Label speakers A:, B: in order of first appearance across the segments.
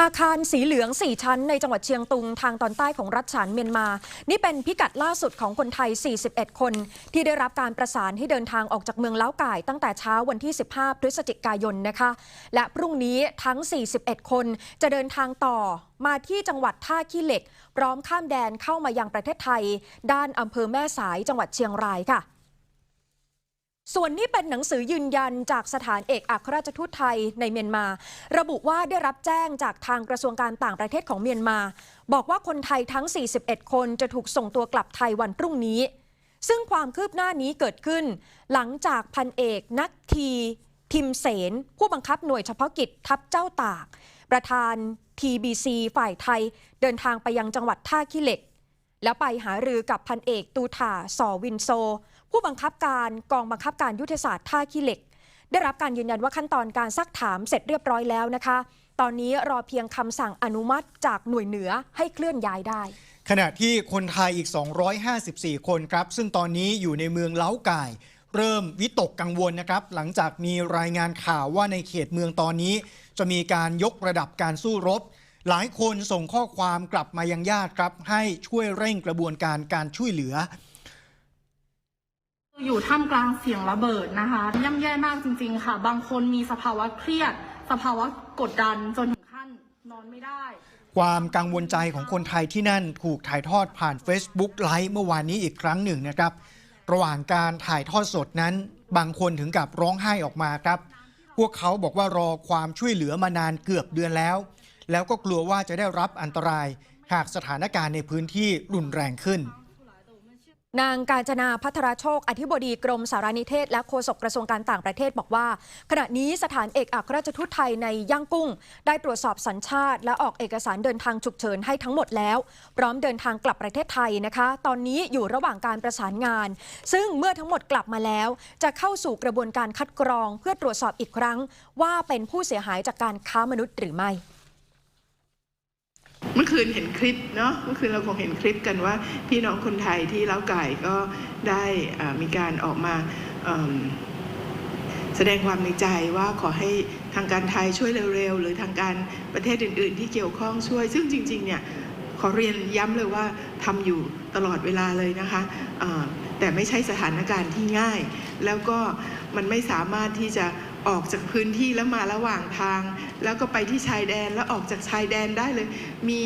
A: อาคารสีเหลือง 4 ชั้นในจังหวัดเชียงตุงทางตอนใต้ของรัฐฉานเมียนมา นี่เป็นพิกัดล่าสุดของคนไทย 41 คน ที่ได้รับการประสานให้เดินทางออกจากเมืองเล้าก่ายตั้งแต่เช้าวันที่ 15 พฤศจิกายนนะคะ และพรุ่งนี้ทั้ง 41 คนจะเดินทางต่อมาที่จังหวัดท่าขี้เหล็ก พร้อมข้ามแดนเข้ามายังประเทศไทย ด้านอำเภอแม่สายจังหวัดเชียงรายค่ะ ส่วนนี้เป็นหนังสือยืนยันจากสถานเอกอัครราชทูตไทยในเมียนมา ระบุว่าได้รับแจ้งจากทางกระทรวงการต่างประเทศของเมียนมา บอกว่าคนไทยทั้ง 41 คนจะถูกส่งตัวกลับไทยวันพรุ่งนี้ ซึ่งความคืบหน้านี้เกิดขึ้น หลังจากพันเอกนักทีทิมเสน ผู้บังคับหน่วยเฉพาะกิจทัพเจ้าตาก ประธาน TBC ฝ่ายไทย เดินทางไปยังจังหวัดท่าขี้เหล็ก แล้วไปหารือกับพันเอกตูถาสอวินโซ ผู้บังคับการกองบังคับการยุทธศาสตร์ท่าขี้เหล็ก ได้รับการยืนยันว่าขั้นตอนการซักถามเสร็จเรียบร้อยแล้วนะคะ ตอนนี้รอเพียงคำสั่งอนุมัติจากหน่วยเหนือให้เคลื่อนย้ายได้
B: ขณะที่คนไทยอีก 254 คนครับ ซึ่งตอนนี้อยู่ในเมืองเล้าก่ายเริ่มวิตกกังวลนะครับ หลังจากมีรายงานข่าวว่าในเขตเมืองตอนนี้ จะมีการยกระดับการสู้รบ หลายคนส่งข้อความกลับมายังญาติครับ ให้ช่วยเร่งกระบวนการการช่วยเหลือ
C: อยู่ท่ามกลางเสียงระเบิดนะคะย่ำแย่มากจริง ๆ ค่ะ บางคนมีสภาวะเครียด สภาวะกดดันจนถึงขั้นนอนไม่ได้
B: ความกังวลใจของคนไทยที่นั่นถูกถ่ายทอดผ่าน Facebook ไลฟ์เมื่อวานนี้อีกครั้งหนึ่งนะครับ ระหว่างการถ่ายทอดสดนั้น บางคนถึงกับร้องไห้ออกมาครับ พวกเขาบอกว่ารอความช่วยเหลือมานานเกือบเดือนแล้ว แล้วก็กลัวว่าจะได้รับอันตราย หากสถานการณ์ในพื้นที่รุนแรงขึ้น
A: นางการจนาพัทรโชค อธิบดีกรมสารนิเทศ และโฆษกกระทรวงการต่างประเทศบอกว่า ขณะนี้สถานเอกอัครราชทูตไทยในย่างกุ้ง ได้ตรวจสอบสัญชาติ และออกเอกสารเดินทางฉุกเฉินให้ทั้งหมดแล้ว พร้อมเดินทางกลับประเทศไทยนะคะ ตอนนี้อยู่ระหว่างการประสานงาน ซึ่งเมื่อทั้งหมดกลับมาแล้ว จะเข้าสู่กระบวนการคัดกรอง เพื่อตรวจสอบอีกครั้ง ว่าเป็นผู้เสียหายจากการค้ามนุษย์หรือไม่
D: เมื่อคืนเห็นคลิปเนาะเมื่อคืนเราคงเห็นคลิปกันว่า พี่น้องคนไทยที่เล้าไก่ก็ได้มีการออกมาแสดงความในใจว่าขอให้ทางการไทยช่วยเร็วๆ หรือทางการประเทศอื่น ๆ ที่เกี่ยวข้องช่วย ซึ่งจริง ๆ เนี่ยขอเรียนย้ำเลยว่าทำอยู่ตลอดเวลาเลยนะคะแต่ไม่ใช่สถานการณ์ที่ง่าย แล้วก็มันไม่สามารถที่จะ ออกจากพื้นที่แล้วมาระหว่างทาง แล้วก็ไปที่ชายแดนแล้วออกจากชายแดนได้เลย มี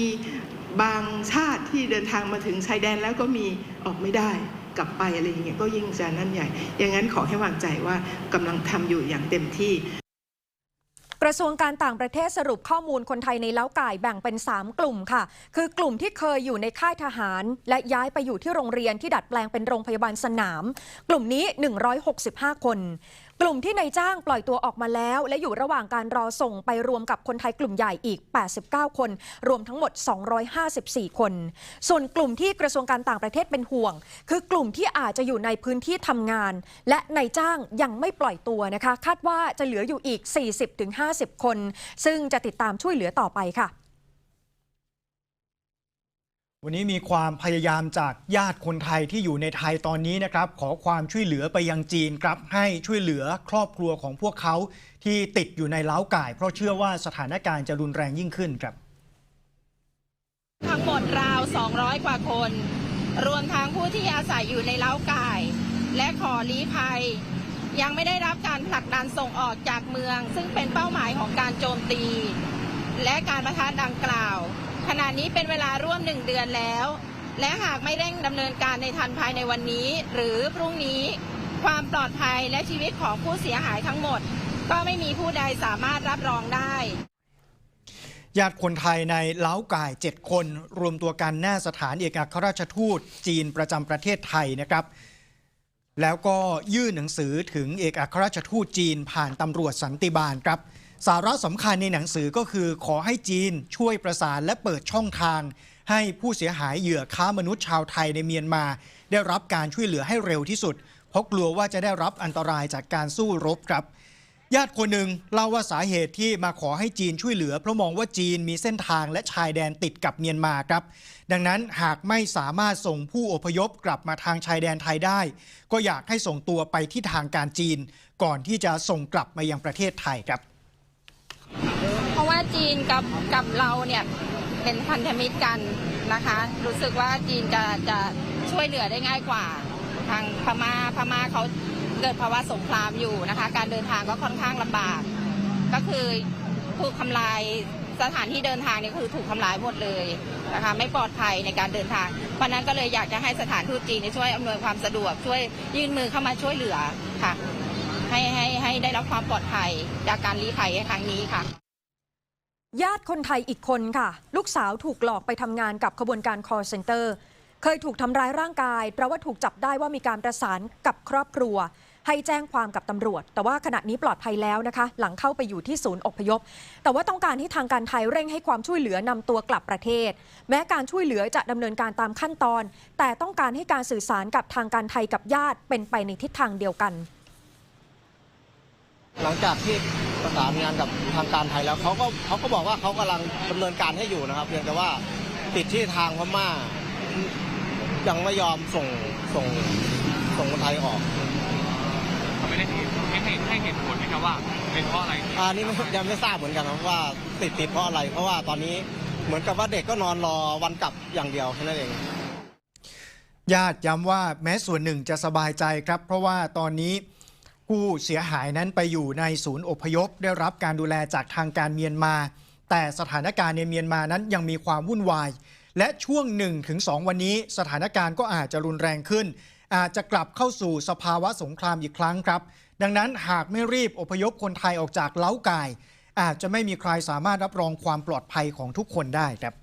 D: บางชาติที่เดินทางมาถึงชายแดนแล้วก็มีออกไม่ได้กลับไปอะไรอย่างเงี้ยก็ยิ่งจะนั่นใหญ่ อย่างนั้นขอให้วางใจว่ากำลังทำอยู่อย่างเต็มที่
A: กระทรวงการต่างประเทศสรุปข้อมูลคนไทยในเล้าก่ายแบ่งเป็น 3 กลุ่มค่ะ คือกลุ่มที่เคยอยู่ในค่ายทหาร และย้ายไปอยู่ที่โรงเรียนที่ดัดแปลงเป็นโรงพยาบาลสนาม กลุ่มนี้ 165 คน กลุ่มที่นายจ้างปล่อยตัวออกมาแล้ว และอยู่ระหว่างการรอส่งไปรวมกับคนไทยกลุ่มใหญ่อีก 89 คน รวมทั้งหมด 254 คน ส่วนกลุ่มที่กระทรวงการต่างประเทศเป็นห่วง คือกลุ่มที่อาจจะอยู่ในพื้นที่ทำงาน และนายจ้างยังไม่ปล่อยตัวนะคะ คาดว่าจะเหลืออยู่อีก 40-50 คน ซึ่งจะติดตามช่วยเหลือต่อไปค่ะ
B: วันนี้มีความพยายามจากญาติคนไทยที่อยู่ในไทยตอนนี้นะครับ ขอความช่วยเหลือไปยังจีนครับ ให้ช่วยเหลือครอบครัวของพวกเขาที่ติดอยู่ในเล้าไก่ เพราะเชื่อว่าสถานการณ์จะรุนแรงยิ่งขึ้นครับ
E: ทั้งหมดราว 200 กว่าคน รวมทั้งผู้ที่อาศัยอยู่ในเล้าไก่และขอลี้ภัย ยังไม่ได้รับการผลักดันส่งออกจากเมือง ซึ่งเป็นเป้าหมายของการโจมตี และการประทะดังกล่าว ณะนี้เป็นเวลาร่วมหนึ่งเดือนแล้ว และหากไม่เร่งดำเนินการในทันภายในวันนี้ หรือพรุ่งนี้ ความปลอดภัยและชีวิตของผู้เสียหายทั้งหมด ก็ไม่มีผู้ใดสามารถรับรองได้
B: ญาติคนไทยในเล้าก่าย 7 คน รวมตัวกันหน้าสถานเอกอัครราชทูตจีนประจำประเทศไทยนะครับ แล้วก็ยื่นหนังสือถึงเอกอัครราชทูตจีนผ่านตำรวจสันติบาลครับ สาระสำคัญในหนังสือก็คือขอให้จีนช่วยประสานและเปิดช่องทาง ให้ผู้เสียหายเหยื่อค้ามนุษย์ชาวไทยในเมียนมา ได้รับการช่วยเหลือให้เร็วที่สุด เพราะกลัวว่าจะได้รับอันตรายจากการสู้รบครับ ญาติคนหนึ่งเล่าว่าสาเหตุที่มาขอให้จีนช่วยเหลือ เพราะมองว่าจีนมีเส้นทางและชายแดนติดกับเมียนมาครับ ดังนั้นหากไม่สามารถส่งผู้อพยพกลับมาทางชายแดนไทยได้ ก็อยากให้ส่งตัวไปที่ทางการจีน ก่อนที่จะส่งกลับมายังประเทศไทยครับ
E: เพราะว่าจีนกับกับเราเนี่ยเป็นพันธมิตรกันนะคะ รู้สึกว่าจีนจะจะช่วยเหลือได้ง่ายกว่า ทางพม่าพม่าเขา เกิดภาวะสงครามอยู่นะคะ การเดินทางก็ค่อนข้างลำบาก ก็คือถูกทำลายสถานที่เดินทางนี่คือถูกทำลายหมดเลยนะคะไม่ปลอดภัยในการเดินทาง เพราะนั้นก็เลยอยากจะให้สถานทูตจีนช่วยอำนวยความสะดวกช่วยยื่นมือเข้ามาช่วยเหลือค่ะ ให้ให้ให้ได้รับความปลอดภัยจากการลี้ภัยครั้งนี้ค่ะ
A: ญาติคนไทยอีกคนค่ะ ลูกสาวถูกหลอกไปทำงานกับขบวนการ call center เคยถูกทำร้ายร่างกาย เพราะว่าถูกจับได้ว่ามีการประสานกับครอบครัว ให้แจ้งความกับตำรวจ แต่ว่าขณะนี้ปลอดภัยแล้วนะคะ หลังเข้าไปอยู่ที่ศูนย์อพยพ แต่ว่าต้องการให้ทางการไทยเร่งให้ความช่วยเหลือนำตัวกลับประเทศ แม้การช่วยเหลือจะดำเนินการตามขั้นตอน แต่ต้องการให้การสื่อสารกับทางการไทยกับญาติเป็นไปในทิศทางเดียวกัน
F: หลังจากที่ประสานงานกับทางการไทยแล้วเขาก็เขาก็บอกว่าเขากำลังดำเนินการให้อยู่นะครับเพียงแต่ว่าติดที่ทางพม่า ยังไม่ยอมส่งส่งส่งคนไทยออก
G: เขาไม่ได้ให้ให้ให้เหตุผลไหมครับว่า เป็นเพราะอะไรที่
F: อันนี้ไม่ยังไม่ทราบเหมือนกันครับว่าติดติดเพราะอะไร เพราะว่าตอนนี้เหมือนกับว่าเด็กก็นอนรอวันกลับอย่างเดียวแค่นั้นเอง
B: ญาติย้ำว่าแม้ส่วนหนึ่งจะสบายใจครับ เพราะว่าตอนนี้ผู้เสียหายนั้นไปอยู่ในศูนย์อพยพ ได้รับการดูแลจากทางการเมียนมา แต่สถานการณ์ในเมียนมานั้นยังมีความวุ่นวาย และช่วง 1-2 วันนี้สถานการณ์ก็อาจจะรุนแรงขึ้น อาจจะกลับเข้าสู่สภาวะสงครามอีกครั้งครับ ดังนั้นหากไม่รีบอพยพคนไทยออกจากเล้ากาย อาจจะไม่มีใครสามารถรับรองความปลอดภัยของทุกคนได้ครับ